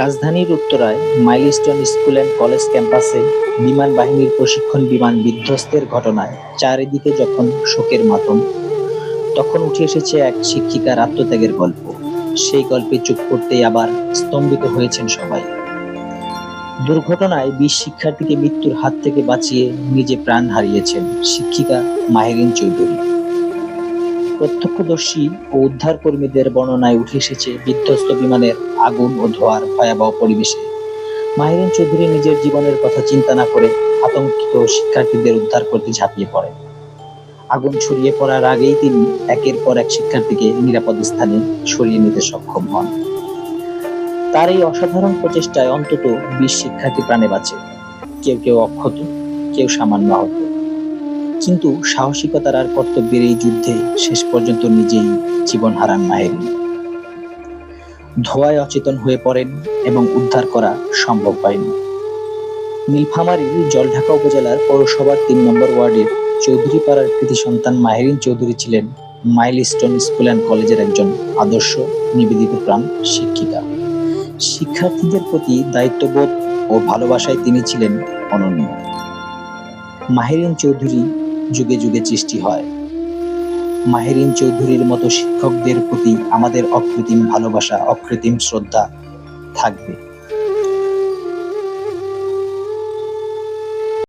রাজধানীর উত্তরায় milestone school and college ক্যাম্পাসে বিমান বাহিনীর প্রশিক্ষণ বিমান বিধ্বস্তের ঘটনায় চারিদিকে যখন শোকের মাতম, তখন উঠে এসেছে এক শিক্ষিকার আত্মত্যাগের গল্প। সেই গল্পে চুপ করতেই আবার স্তম্ভিত হয়েছেন সবাই। দুর্ঘটনায় বিশ শিক্ষার্থীকে মৃত্যুর হাত থেকে বাঁচিয়ে নিজে প্রাণ হারিয়েছেন শিক্ষিকা মাহেরিন চৌধুরী। প্রত্যক্ষদর্শী ও উদ্ধার কর্মীদের বর্ণনায় উঠে এসেছে বিধ্বস্ত বিমানের আগুন ও ধোয়ার ভয়াবহ পরিবেশে। মাহিরিন চৌধুরী নিজের জীবনের কথা চিন্তা না করে আতঙ্কিত শিক্ষার্থীদের উদ্ধার করতে ঝাঁপিয়ে পড়েন। আগুন ছড়িয়ে পড়ার আগেই তিনি একের পর এক শিক্ষার্থীকে নিরাপদ স্থানে সরিয়ে নিতে সক্ষম হন। তার এই অসাধারণ প্রচেষ্টায় অন্তত বিশ শিক্ষার্থী প্রাণে বাঁচে। কেউ কেউ অক্ষত, কেউ সামান্য আহত। কিন্তু সাহসিকতার আর কর্তব্যের এই যুদ্ধে শেষ পর্যন্ত নিজেই জীবন হারান মাহেরিন ধোয়ায় অচেতন হয়ে পড়েন এবং উদ্ধার করা সম্ভব হয়নি। নীলফামারীর জলঢাকা উপজেলার পৌরসভার তিন নম্বর ওয়ার্ডের চৌধুরী পাড়ার কৃতি সন্তান মাহেরিন চৌধুরী ছিলেন মাইলস্টোন স্কুল অ্যান্ড কলেজের একজন আদর্শ, নিবেদিত প্রাণ শিক্ষিকা। শিক্ষার্থীদের প্রতি দায়িত্ববোধ ও ভালোবাসায় তিনি ছিলেন অনন্য। মাহেরিন চৌধুরী যুগে যুগে সৃষ্টি হয়। মাহেরিন চৌধুরীর মতো শিক্ষকদের প্রতি আমাদের অকৃত্রিম ভালোবাসা, অকৃত্রিম শ্রদ্ধা থাকবে।